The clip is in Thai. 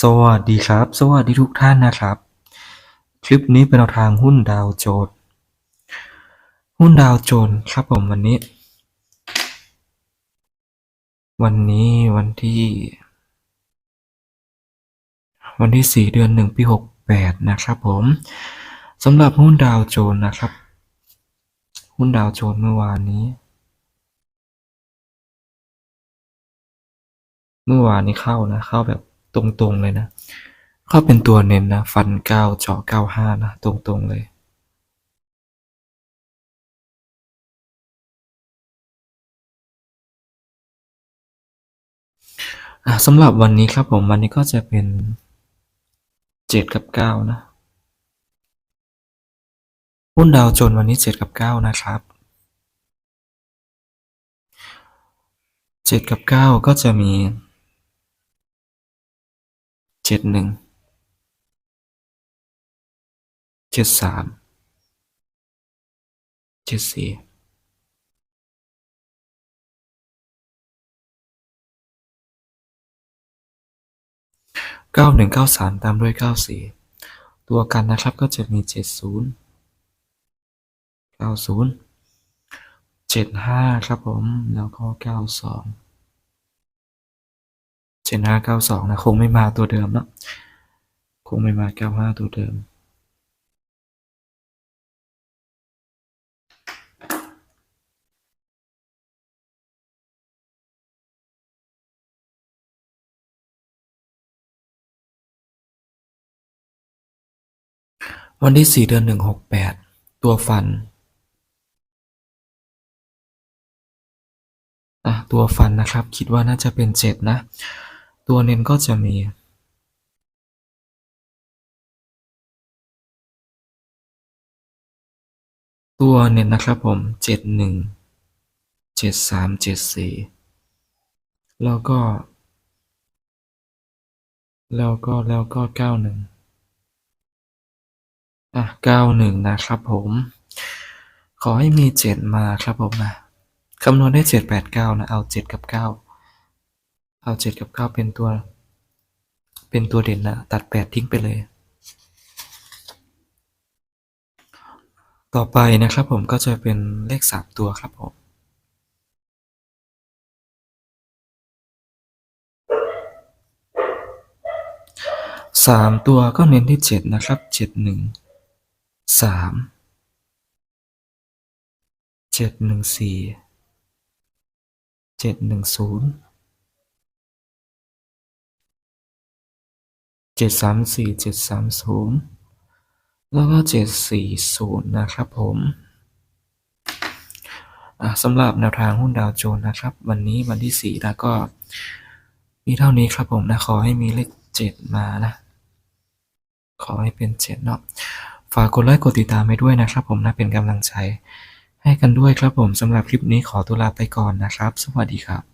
สวัสดีครับ สวัสดีทุกท่านนะครับ คลิปนี้เป็นแนวทางหุ้นดาวโจนหุ้นดาวโจนครับผมวันนี้ วันนี้วันที่ วันที่สี่เดือนหนึ่งปีหกแปดนะครับผมสำหรับหุ้นดาวโจนนะครับ หุ้นดาวโจนเมื่อวานนี้ เมื่อวานนี้เข้านะ เข้าแบบ ตรงๆเลยนะ เข้าเป็นตัวเน้นนะ ฟันเก้าเจาะเก้าห้านะ ตรงๆเลยสำหรับวันนี้ครับผม วันนี้ก็จะเป็นเจ็ดกับเก้านะหุ้นดาวโจนวันนี้เจ็ดกับเก้านะครับเจ็ดกับเก้าก็จะมี เจ็ดหนึ่ง เจ็ดสาม เจ็ดสี่ เก้าหนึ่งเก้าสามตามด้วยเก้าสี่ ตัวกันนะครับก็จะมีเจ็ดศูนย์ เก้าศูนย์ เจ็ดห้าครับผม แล้วก็เก้าสอง เจ็ดห้าเก้าสองนะ คงไม่มาตัวเดิมเนอะคงไม่มาเก้าห้าตัวเดิม วันที่สี่เดือนหนึ่งหกแปดตัวฟันอะตัวฟันนะครับ คิดว่าน่าจะเป็นเจ็ดนะ ตัวเน้นก็จะมีตัวเน้นนะครับผมเจ็ดหนึ่งเจ็ดสามเจ็ดสี่แล้วก็ แล้วก็แล้วก็เก้าหนึ่งอะเก้าหนึ่งนะครับผม ขอให้มีเจ็ดมาครับผมนะคำนวณได้เจ็ดแปดเก้านะ เอาเจ็ดกับเก้า เอาเจ็ดกับเก้าเป็นตัว เป็นตัวเด่นนะตัดแปดทิ้งไปเลย ต่อไปนะครับผมก็จะเป็นเลขสามตัวครับผมสามตัวก็เน้นที่เจ็ดนะครับเจ็ดหนึ่งสามเจ็ดหนึ่งสี่เจ็ดหนึ่งศูนย์ จ็ดสามสี่เจ็ดสามศูนย์แล้วก็เจ็ดสี่ศูนย์นะครับผมสำหรับแนวทางหุ้นดาวโจนส์นะครับ วันนี้วันที่สี่แล้วก็มีเท่านี้ครับผมนะ ขอให้มีเลขเจ็ดมานะ ขอให้เป็นเจ็ดเนาะฝากกดไลค์กดติดตามให้ด้วยนะครับผมนะเป็นกำลังใจให้กันด้วยครับผมสำหรับคลิปนี้ขอตัวลาไปก่อนนะครับ สวัสดีครับ